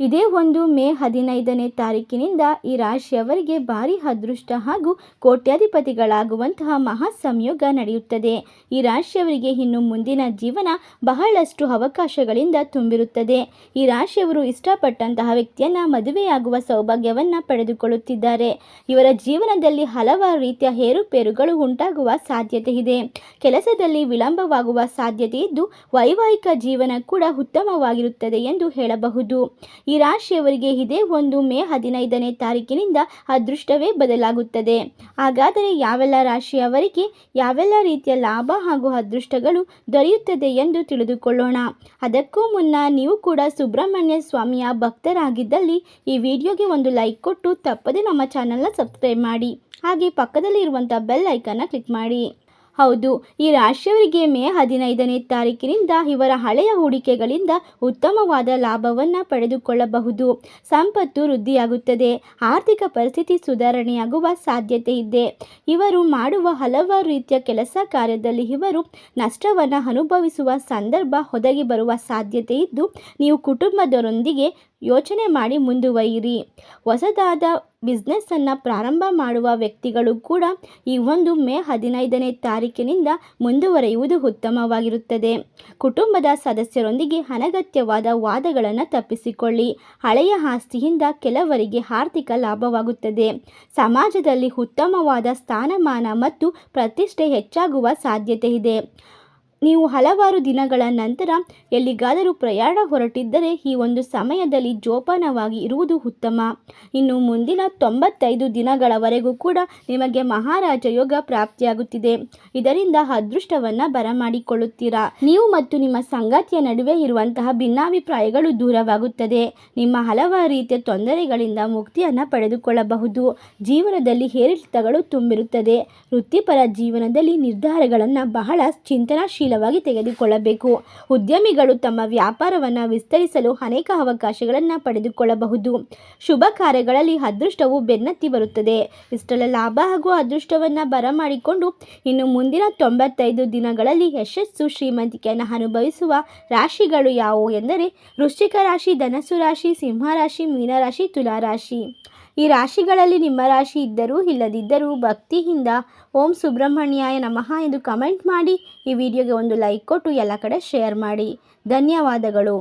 ಇದೇ ಒಂದು ಮೇ ಹದಿನೈದನೇ ತಾರೀಕಿನಿಂದ ಈ ರಾಶಿಯವರಿಗೆ ಭಾರಿ ಅದೃಷ್ಟ ಹಾಗೂ ಕೋಟ್ಯಾಧಿಪತಿಗಳಾಗುವಂತಹ ಮಹಾ ಸಂಯೋಗ ನಡೆಯುತ್ತದೆ. ಈ ರಾಶಿಯವರಿಗೆ ಇನ್ನು ಮುಂದಿನ ಜೀವನ ಬಹಳಷ್ಟು ಅವಕಾಶಗಳಿಂದ ತುಂಬಿರುತ್ತದೆ. ಈ ರಾಶಿಯವರು ಇಷ್ಟಪಟ್ಟಂತಹ ವ್ಯಕ್ತಿಯನ್ನು ಮದುವೆಯಾಗುವ ಸೌಭಾಗ್ಯವನ್ನು ಪಡೆದುಕೊಳ್ಳುತ್ತಿದ್ದಾರೆ. ಇವರ ಜೀವನದಲ್ಲಿ ಹಲವಾರು ರೀತಿಯ ಏರುಪೇರುಗಳು ಉಂಟಾಗುವ ಸಾಧ್ಯತೆ ಇದೆ. ಕೆಲಸದಲ್ಲಿ ವಿಳಂಬವಾಗುವ ಸಾಧ್ಯತೆ ಇದ್ದು ವೈವಾಹಿಕ ಜೀವನ ಕೂಡ ಉತ್ತಮವಾಗಿರುತ್ತದೆ ಎಂದು ಹೇಳಬಹುದು. ಈ ರಾಶಿಯವರಿಗೆ ಇದೇ ಒಂದು ಮೇ ಹದಿನೈದನೇ ತಾರೀಕಿನಿಂದ ಅದೃಷ್ಟವೇ ಬದಲಾಗುತ್ತದೆ. ಹಾಗಾದರೆ ಯಾವೆಲ್ಲ ರಾಶಿಯವರಿಗೆ ಯಾವೆಲ್ಲ ರೀತಿಯ ಲಾಭ ಹಾಗೂ ಅದೃಷ್ಟಗಳು ದೊರೆಯುತ್ತದೆ ಎಂದು ತಿಳಿದುಕೊಳ್ಳೋಣ. ಅದಕ್ಕೂ ಮುನ್ನ ನೀವು ಕೂಡ ಸುಬ್ರಹ್ಮಣ್ಯ ಸ್ವಾಮಿಯ ಭಕ್ತರಾಗಿದ್ದಲ್ಲಿ ಈ ವಿಡಿಯೋಗೆ ಒಂದು ಲೈಕ್ ಕೊಟ್ಟು ತಪ್ಪದೆ ನಮ್ಮ ಚಾನಲ್ನ ಸಬ್ಸ್ಕ್ರೈಬ್ ಮಾಡಿ. ಹಾಗೆ ಪಕ್ಕದಲ್ಲಿ ಇರುವಂಥ ಬೆಲ್ ಐಕನ್ನ ಕ್ಲಿಕ್ ಮಾಡಿ. ಹೌದು, ಈ ರಾಶಿಯವರಿಗೆ ಮೇ ಹದಿನೈದನೇ ತಾರೀಕಿನಿಂದ ಇವರ ಹಳೆಯ ಹೂಡಿಕೆಗಳಿಂದ ಉತ್ತಮವಾದ ಲಾಭವನ್ನು ಪಡೆದುಕೊಳ್ಳಬಹುದು. ಸಂಪತ್ತು ವೃದ್ಧಿಯಾಗುತ್ತದೆ, ಆರ್ಥಿಕ ಪರಿಸ್ಥಿತಿ ಸುಧಾರಣೆಯಾಗುವ ಸಾಧ್ಯತೆ ಇದೆ. ಇವರು ಮಾಡುವ ಹಲವಾರು ರೀತಿಯ ಕೆಲಸ ಕಾರ್ಯದಲ್ಲಿ ಇವರು ನಷ್ಟವನ್ನು ಅನುಭವಿಸುವ ಸಂದರ್ಭ ಒದಗಿ ಬರುವ ಸಾಧ್ಯತೆ ಇದ್ದು, ನೀವು ಕುಟುಂಬದವರೊಂದಿಗೆ ಯೋಚನೆ ಮಾಡಿ ಮುಂದುವರಿಯಿರಿ. ಹೊಸದಾದ ಬಿಸ್ನೆಸ್ಸನ್ನು ಪ್ರಾರಂಭ ಮಾಡುವ ವ್ಯಕ್ತಿಗಳು ಕೂಡ ಈ ಒಂದು ಮೇ ಹದಿನೈದನೇ ತಾರೀಕಿನಿಂದ ಮುಂದುವರೆಯುವುದು ಉತ್ತಮವಾಗಿರುತ್ತದೆ. ಕುಟುಂಬದ ಸದಸ್ಯರೊಂದಿಗೆ ಅನಗತ್ಯವಾದ ವಾದಗಳನ್ನು ತಪ್ಪಿಸಿಕೊಳ್ಳಿ. ಹಳೆಯ ಆಸ್ತಿಯಿಂದ ಕೆಲವರಿಗೆ ಆರ್ಥಿಕ ಲಾಭವಾಗುತ್ತದೆ. ಸಮಾಜದಲ್ಲಿ ಉತ್ತಮವಾದ ಸ್ಥಾನಮಾನ ಮತ್ತು ಪ್ರತಿಷ್ಠೆ ಹೆಚ್ಚಾಗುವ ಸಾಧ್ಯತೆ ಇದೆ. ನೀವು ಹಲವಾರು ದಿನಗಳ ನಂತರ ಎಲ್ಲಿಗಾದರೂ ಪ್ರಯಾಣ ಹೊರಟಿದ್ದರೆ ಈ ಒಂದು ಸಮಯದಲ್ಲಿ ಜೋಪಾನವಾಗಿ ಇರುವುದು ಉತ್ತಮ. ಇನ್ನು ಮುಂದಿನ ತೊಂಬತ್ತೈದು ದಿನಗಳವರೆಗೂ ಕೂಡ ನಿಮಗೆ ಮಹಾರಾಜ ಯೋಗ ಪ್ರಾಪ್ತಿಯಾಗುತ್ತಿದೆ. ಇದರಿಂದ ಅದೃಷ್ಟವನ್ನು ಬರಮಾಡಿಕೊಳ್ಳುತ್ತೀರಾ? ನೀವು ಮತ್ತು ನಿಮ್ಮ ಸಂಗಾತಿಯ ನಡುವೆ ಇರುವಂತಹ ಭಿನ್ನಾಭಿಪ್ರಾಯಗಳು ದೂರವಾಗುತ್ತದೆ. ನಿಮ್ಮ ಹಲವಾರು ರೀತಿಯ ತೊಂದರೆಗಳಿಂದ ಮುಕ್ತಿಯನ್ನು ಪಡೆದುಕೊಳ್ಳಬಹುದು. ಜೀವನದಲ್ಲಿ ಏರಿಳಿತಗಳು ತುಂಬಿರುತ್ತದೆ. ವೃತ್ತಿಪರ ಜೀವನದಲ್ಲಿ ನಿರ್ಧಾರಗಳನ್ನು ಬಹಳ ಚಿಂತನಾಶೀಲ ತೆಗೆದುಕೊಳ್ಳಬೇಕು. ಉದ್ಯಮಿಗಳು ತಮ್ಮ ವ್ಯಾಪಾರವನ್ನು ವಿಸ್ತರಿಸಲು ಅನೇಕ ಅವಕಾಶಗಳನ್ನು ಪಡೆದುಕೊಳ್ಳಬಹುದು. ಶುಭ ಕಾರ್ಯಗಳಲ್ಲಿ ಅದೃಷ್ಟವು ಬೆನ್ನತ್ತಿ ಬರುತ್ತದೆ. ಇಷ್ಟೆಲ್ಲ ಲಾಭ ಹಾಗೂ ಅದೃಷ್ಟವನ್ನು ಬರಮಾಡಿಕೊಂಡು ಇನ್ನು ಮುಂದಿನ ತೊಂಬತ್ತೈದು ದಿನಗಳಲ್ಲಿ ಯಶಸ್ಸು ಶ್ರೀಮಂತಿಕೆಯನ್ನು ಅನುಭವಿಸುವ ರಾಶಿಗಳು ಯಾವುವು ಎಂದರೆ ವೃಶ್ಚಿಕ ರಾಶಿ, ಧನಸ್ಸು ರಾಶಿ ಸಿಂಹರಾಶಿ ಮೀನರಾಶಿ ತುಲಾರಾಶಿ ಈ ರಾಶಿಗಳಲ್ಲಿ ನಿಮ್ಮ ರಾಶಿ ಇದ್ದರೂ ಇಲ್ಲದಿದ್ದರೂ ಭಕ್ತಿಯಿಂದ ಓಂ ಸುಬ್ರಹ್ಮಣ್ಯಾಯ ನಮಃ ಎಂದು ಕಮೆಂಟ್ ಮಾಡಿ ಈ ವಿಡಿಯೋಗೆ ಒಂದು ಲೈಕ್ ಕೊಟ್ಟು ಎಲ್ಲ ಕಡೆ ಶೇರ್ ಮಾಡಿ. ಧನ್ಯವಾದಗಳು.